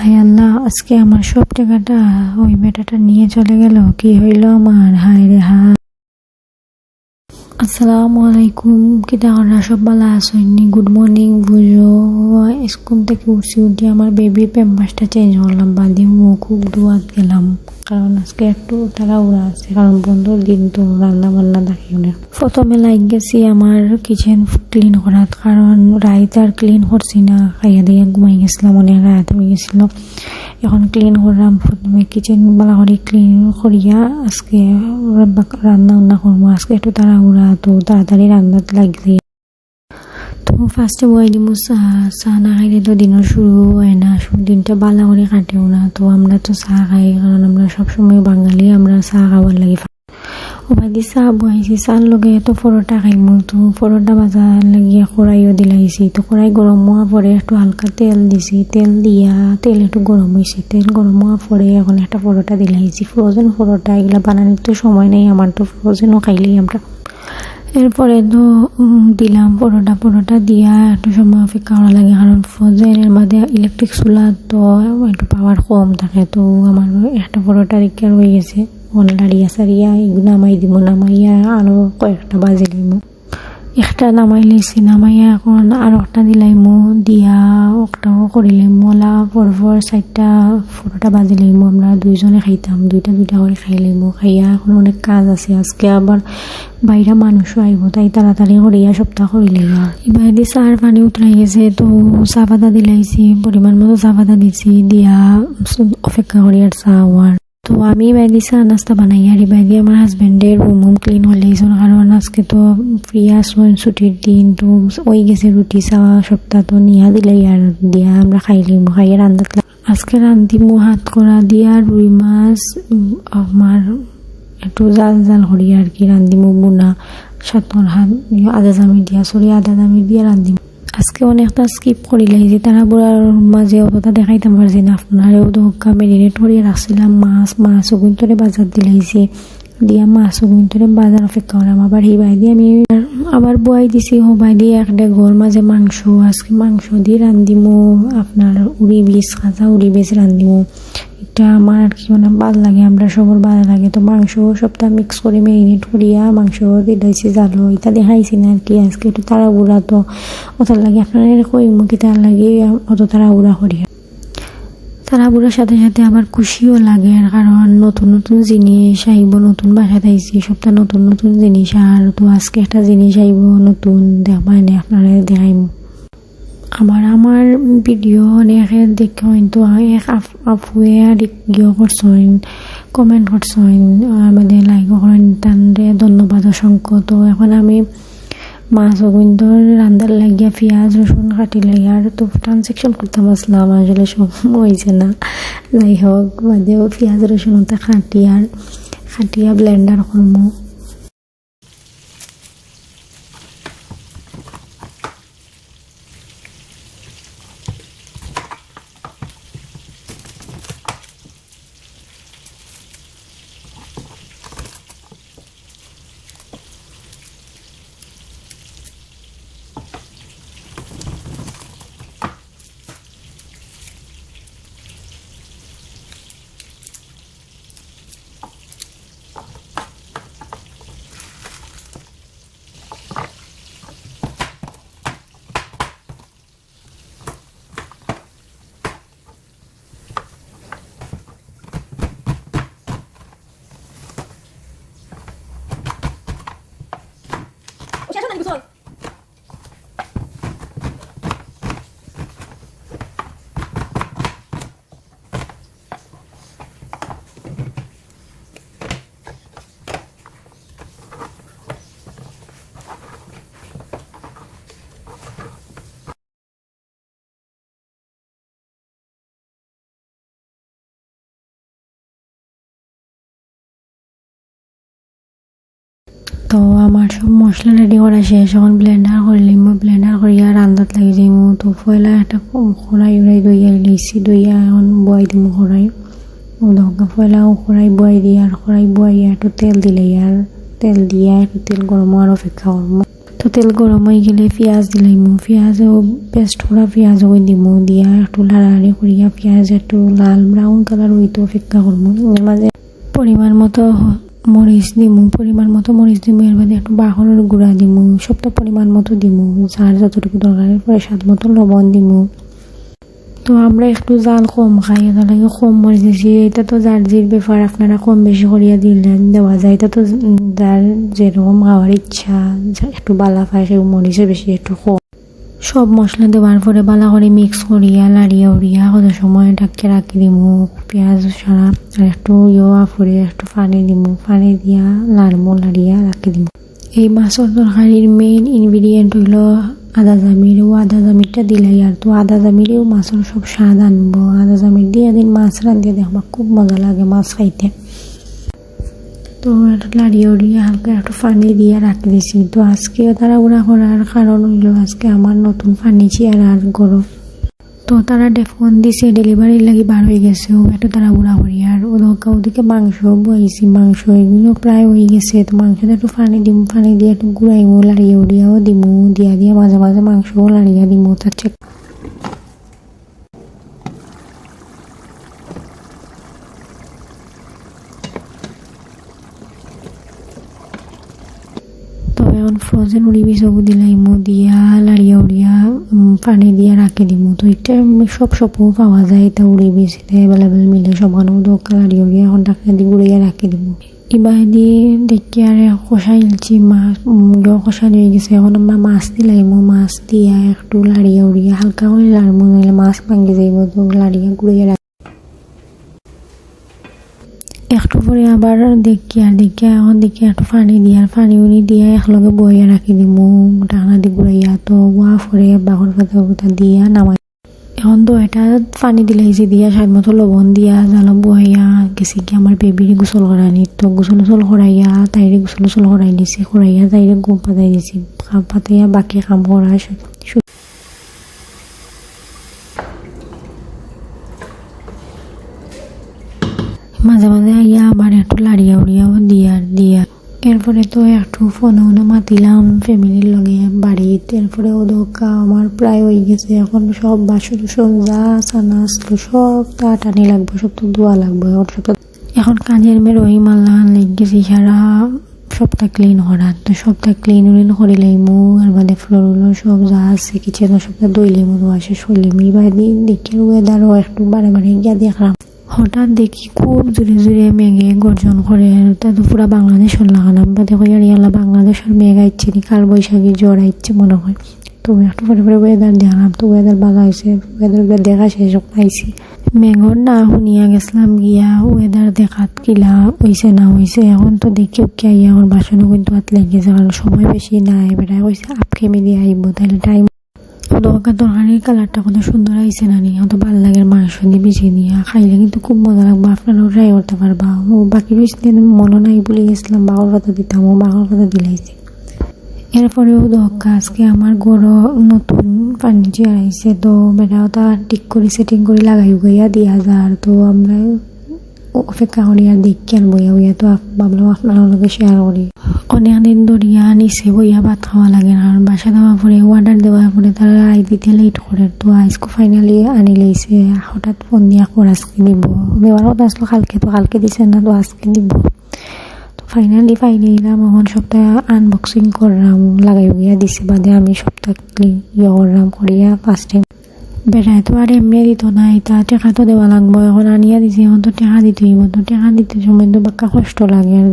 হায় আল্লাহ, আজকে আমার সব টাকাটা ওই বেটাটা নিয়ে চলে গেল। কি হইল আমার? হায় রে হা আসসালামু আলাইকুম। কিতা আমরা সব ভালো আসেননি গুড মর্নিং, বুঝো। স্কুল থেকে উঠছি, উঠি আমার বেবি প্যাম্পাসটা চেঞ্জ করলাম, বাদি মুখ ধোয়াত গেলাম। কারণ আজকে একটু তারা উড়া আছে, কারণ বন্ধুর দিন তো রান্না বান্না দেখি না। প্রথমে লাইক গেছি আমার কিচেন ক্লিন করাত কারণ রাইত আর ক্লিন করছি না, খাইয়া দিয়ে ঘুমাই গেছিলাম, অনেক রাত হয়ে গেছিল। এখন ক্লিন করলাম, প্রথমে কিচেন বালা করে ক্লিন করিয়া আজকে রান্না বান্না করব, আজকে একটু তারা উড়া তো তাড়াতাড়ি রান্নাত লাগছে তো ফার্স্টে বই দিমু চাহ চাহ না খাইলে তো দিনের শুরু হয় না দিনটা বালা করে কাটেও না, তো আমরা তো চাহ খাই কারণ আমরা সবসময় বাঙালি, আমরা চাহ খাবার লাগে। ওবাদি চাহ বহাইছি চাহ লগে তো পরোটা খাইমু তো পরোটা ভাজা লাগিয়ে কড়াইও দিলাইছি তো কড়াই গরম হওয়া পরে একটু হালকা তেল দিছি, তেল দিয়া, তেল একটু গরম হয়েছে তেল গরম হওয়া পরে এখন একটা পরোটা দিলাইছি ফ্রোজেন পরোটা এগুলা বানানোর তো সময় নেই আমার তো ফ্রোজেনও খাইলেই আমরা এরপরে তো দিলাম পরোটা। পরোটা দিয়া একটু সময় অপেক্ষা করা লাগে, কারণ ফ্রোজেনের মাঝে ইলেকট্রিক চুলা তো একটু পাওয়ার কম থাকে। তো আমার একটা পরোটা রেখে রয়ে গেছে। অনলাড়িয়া সারিয়া, এগুলো নামাই দিব, নামাইয়া আরও কয়েকটা বাজে লিমু একটা নামাই লাইছি নামাইয়া এখন আর একটা দিলাইমু দিয়া একটাও করিলাম মলা পরপর চারটা পরোটা বাজি লাইমু আমরা দুইজনে খাইতাম, দুইটা দুইটা করে খাই লাইমু খাইয়া এখন অনেক কাজ আছে, আজকে আবার বাইরে মানুষও আইব তাই তাড়াতাড়ি করিয়া সপ্তাহ করিলে এবার দিয়ে চার পানি উতলাই গেছে, তো চা পাতা দিলাইছি পরিমাণ মতো চা পাতা দিছি, দিয়া অপেক্ষা করি আর চা হওয়ার তো আমি বাইদি চা নাস্তা বানাই, আর বাইদি আমার হাজবেন্ডের রুম রুম ক্লিন হলেইছিল কারণ আজকে তো ফ্রি আসবেন ছুটির দিন তো ওই গেছে রুটি চাওয়া সপ্তাহ তো নিয়া দিলাই আর দিয়া, আমরা খাইলিম খাইয়ে রান্দাত আজকে রান্ধিমু হাত করা দিয়া রুই মাছ আমার একটু জাল জাল করি আর কি রান্ধিমু বোনা সাতর হাত, আদা জামি দিয়া সরি আদা জামি দিয়া রান্ধিমু আজকে অনেকটা স্কিপ করিলাই যে তারা বুড়ার মাঝে অতটা দেখাইতাম পারছি না আপনারেও তো মেরিনেট করিয়ে রাখছিলাম মাছ মাছ ওগুন্তরে বাজার দিলাইছি দিয়া মাছ ওগুন্তরে বাজার অপেক্ষা করাম। আবার এই বাই দিয়ে আমি আবার বয়াই দিছি হবাই দিয়ে একটা ঘর মাঝে মাংস, আজকে মাংস দিয়ে রান্ধিমু, আপনার উড়ি বীজ, কাঁচা উড়ি বীজ রান্ধিমু। এটা আমার আর কি মানে ভালো লাগে, আমরা সবার ভালো লাগে। তো মাংস সবটা মিক্স করে মেরিনেট করিয়া মাংস দিলাইছি জালো এটা দেখাইছি না আর কি আজকে একটু তাড়াহুড়া, তো অত লাগে আপনারা কই মুখে তার লাগে, অত তাড়াহুড়া করিয়া। তাড়াহুড়ার সাথে সাথে আবার খুশিও লাগে, আর কারণ নতুন নতুন জিনিস আইব, নতুন বাসাতে আইছি সবটা নতুন নতুন জিনিস, আর তো আজকে একটা জিনিস আইব নতুন দেখবাই না আপনারা দেখাইব। আমার আমার ভিডিও অনেকে দেখে হয়তো এক আফ- আপুয়ে আর ইয়ে করছেন কমেন্ট করছেন আমাদের লাইক করেন তানরে ধন্যবাদ, অসংখ্য। তো এখন আমি মাছ অগুন্তর রান্দার লাগিয়া পেঁয়াজ রসুন কাটি লাগিয়া আর তো ট্রানজেকশন করতাম আসলাম আসলে সব হয়েছে না। যাই হোক বাদেও পেঁয়াজ রসুন ওটা খাটি আর খাটিয়া ব্লেন্ডার করব শেষ নাকি গোসল তো আমার সব মশলা রেডি করা শেষ। এখন ব্লেন্ডার করলিম ব্লেন্ডার করিয়া রান্দাত লাগি যাইমু তো পয়লা একটা খড়াই উড়াই দইয়া লইছি দইয়া এখন বয়াই দিমু খড়াই পয়লা খড়াই বয়াই দিয়ে আর খড়াই বয়াইয়া একটু তেল দিলে আর তেল দিয়া একটু তেল গরম আর অপেক্ষা করব তো তেল গরম হয়ে গেলে পেঁয়াজ দিলাইমু পেঁয়াজও পেস্ট করা পেঁয়াজ ওই দিমু। দিয়া একটু লাড়াড়ি করিয়া পেঁয়াজ একটু লাল ব্রাউন কালার হইতে অপেক্ষা করব মাঝে পরিমাণ মতো মরিচ দিমু, পরিমাণ মতো মরিচ দিমু, এর মধ্যে একটু বাহরের গুঁড়া দিমু সবটা পরিমাণ মতো দিমু, যার যতটুকু দরকার পরে স্বাদ মতো লবণ দিমু। তো আমরা একটু জাল কম খাই, এটা লাগে কম মরিচ দিছি। এটা তো যার জির ব্যাপার, আপনারা কম বেশি করিয়া দিলেন, দেওয়া যায়। এটা তো যার যেরকম খাওয়ার ইচ্ছা একটু বালা পায় সে মরিচের বেশি একটু কম সব মশলা দেওয়ার পরে বালা করে মিক্স করিয়া লাড়িয়া উড়িয়া, কত সময় ডাকে রাখি দিমু, পেঁয়াজ, সারা, আর একটু ইয়া ফুরে একটু পানি দিমু, পানি দিয়া লাড়মু লাড়িয়া রাখি দিমু। এই মাছের তরকারির মেইন ইনগ্রিডিয়েন্ট হইল আদা জামির। ও আদা জামিরটা দিলে আর তো আদা জামিরেও মাছের সব স্বাদ আনব। আদা জামির দিয়ে দিন মাছ রান্ধিয়ে দেখবা খুব মজা লাগে মাছ খাইতে। তো একটু লাড়িয়ে হালকা একটু পানি দিয়ে রাখি দিছি তো আজকে তারা উড়া করার কারণ হইল আজকে আমার নতুন ফার্নিচার আর গরম। তো তারা ফোন দিছে ডেলিভারি লাগি বার হয়ে গেছে। ও একটু তারা উড়া করি আর ওদিকে ওদিকে মাংস বইছি। মাংস এগুলো প্রায় হয়ে গেছে। তো মাংসটা একটু পানি দিমু, পানি দিয়ে একটু গুড়াইমু লাড়িয়ে উড়িয়াও দিমু, দিয়া দিয়ে মাঝে মাঝে মাংসও লাড়িয়া দিমু। তার চেক এখন ফ্রোজেন উড়ি বিছকু দিলাইমু দিয়া, লাড়িয়া উড়িয়া পানি দিয়া রাখি দিমু। তো এটা সব সপও পাওয়া যায়, এটা উড়ি বিছিতে এভেলেবেল মিলে সবখানে দোকা লাড়িয়া উড়িয়া এখন ডাকা দি গুড়িয়া রাখি দিমু। ইবাই দি দেখি আর কষাই ইলছি মাছ কষাই হয়ে গেছে। এখন আমরা মাছ দিলাইমু মাছ দিয়া একটু লাড়িয়া উড়িয়া, হালকা করে লাড়মু নইলে মাছ ভাঙ্গি যাইব তো লাড়িয়া গুড়িয়া একটু পরে আবার দেখি আর দেখি, এখন দেখি একটু পানি দিয়ে, আর পানি উনি দিয়ে একলগে বইয়া রাখি দিমু ঢাকনা দি ঘুরাইয়া তো ওয়া পরে বাঘর পাতা পাতা দিয়া নামাই। এখন তো এটা পানি দিলাইছি দিয়া স্বাদ মতো লবণ দিয়া জালো বইয়া, গেছি কি আমার বেবির গোসল করানি তো গোসল গোসল করাইয়া তাইরে গোসল গোসল করাই দিছি করাইয়া তাইরে গুম পাতাই দিছি পাতাইয়া বাকি কাম করা মাঝে মাঝে আইয়া আবার একটু লাড়িয়া উড়িয়াও দিয়া দিয়া। এরপরে তো একটু ফোনে উনে মাতিলাম ফ্যামিলির লগে বাড়িতে। এরপরে ও দোকা আমার প্রায় হয়ে গেছে। এখন সব বাসন সব যা চানা আসলো, সব তা টানি লাগবে, সব তো ধোয়া লাগবে এখন সব এখন কাজের মেয়ে রহিম আল্লাহ লেগেছি সারা সবটা ক্লিন করার তো সবটা ক্লিন উলিন করে লাইমু আর বাদে ফ্লোরগুলো সব যা আছে কিচেন সবটা দই লিমু ধোয়া শেষ করলিম। এবার দিন দেখি ওয়েদারও একটু বারে বারে গিয়া দেখলাম। হঠাৎ দেখি খুব জোরে জোরে মেঘে গর্জন করে। তা তো পুরা বাংলাদেশ লাগালাম বা দেখো ইয়ালা বাংলাদেশের মেঘ আইচ্ছে নি কাল বৈশাখী জ্বর আইচ্ছে মনে হয়। তো একটু পরে পরে ওয়েদার দেখলাম তো ওয়েদার ভালো হয়েছে ওয়েদার দেখা শেষ পাইছি। মেঘর না শুনিয়া গেছিলাম গিয়া ওয়েদার দেখাত কিলা হইছে না হইছে, এখন তো দেখি আইয়া আমার বাসনও কিন্তু হাত লেগেছে কারণ সময় বেশি নাই এবারে কইছে আপ খেমে দিয়ে আইব তাহলে টাইম দরকার তরকারির কালারটা কত সুন্দর আইছে না নি? অত ভালো লাগে মাংস দিয়ে বেশি দিয়া খাইলে কিন্তু খুব মজা লাগবে, আপনারাও ট্রাই করতে পারবা। ও বাকি রয়েছে মনে নাই বলে গেছিলাম বাঘর পাতা দিতাম, ও বাঘর পাতা দিলাইছে এরপরেও দরকার আজকে আমার গড় নতুন ফার্নিচার আইছে, তো বেটা ওটা ঠিক করে সেটিং করে লাগাই গইয়া দিয়া যার তো আমরা অপেক্ষা করি দেখি আর বইয়া বইয়া তো ভাবলাম আপনার লগে শেয়ার করি। অনেক দিন ধরিয়া নিচে বইয়া ভাত খাওয়া লাগে না, আর বাসা দেওয়ার পরে অর্ডার দেওয়ার পরে তারা আই দিতে লেট করে। তো আজকে ফাইনালি আনি লইছে, হঠাৎ ফোন দিয়া কর আজকে দিব এবার কথা আসলো কালকে, তো কালকে দিছে না, তো আজকে দিব তো ফাইনালি পাইলে এলাম এখন সপ্তাহ আনবক্সিং করলাম লাগাই গিয়া দিছে বাদে আমি সপ্তাহ ইয়ে করলাম করিয়া ফার্স্ট টাইম বেড়ায় তো আর এমনি দিত না এটা টেকা তো দেওয়া লাগবো। এখন আনিয়া দিছে এখন তো টেকা দিতে হইব তো টেকা দিতে সময় তো বাক্কা কষ্ট লাগে আর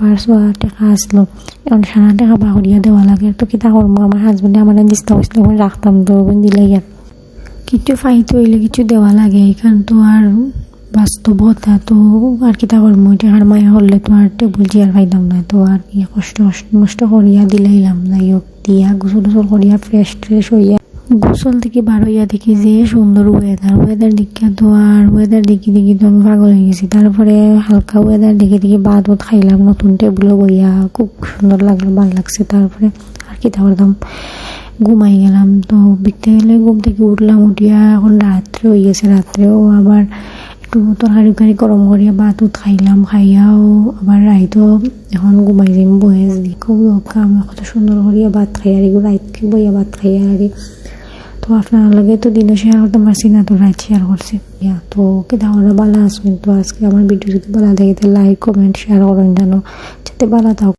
পার্স টেকা আসলো এখন সারা টেকা বাহরিয়া দেওয়া লাগে। তো কিতা করব আমার হাজবেন্ডে আমার দিস্তা হয়েছিল রাখতাম তো ওখান দিলে ইয়ার কিছু ফাইতে হইলে কিছু দেওয়া লাগে। এখান তো আর বাস্তবতা তো আর কিতা করব টেকার মায়া করলে তো আর টেবুল চেয়ার পাইতাম না তো আর কি কষ্ট কষ্ট করিয়া দিলাইলাম যাই হোক দিয়া গোসল টোসল করিয়া ফ্রেশ ট্রেশ হইয়া গোসল থেকে বার হইয়া দেখি যে সুন্দর ওয়েদার ওয়েদার দেখে তো আর ওয়েদার দেখি দেখি তো আমি পাগল হয়ে গেছি তারপরে হালকা ওয়েদার দেখে দেখি ভাত ভাত খাইলাম, নতুন টেবিলও বইয়া, খুব সুন্দর লাগল, ভালো লাগছে তারপরে আর কি করতাম ঘুমাই গেলাম তো বিকতে গেলে ঘুম থেকে উঠলাম, উঠিয়া এখন রাত্রে হয়ে গেছে, রাত্রেও আবার একটু তরকারি উরকারি গরম করিয়া ভাত উত খাইলাম, খাইয়াও আবার রাইতো এখন ঘুমাই যাইম বয়ে খুব কাম কত সুন্দর করিয়া ভাত খাই আর রাইতকে বইয়া ভাত খাই আর। তো আপনার লাগে তো দিনও শেয়ার করতে পারছি না, তো রাইট শেয়ার করছি। ইয়া, তো কেটা ওরা ভালো আসবেন তো আজকে আমার ভিডিও যদি ভালো লাগে লাইক কমেন্ট শেয়ার করেন জানো যাতে ভালো থাক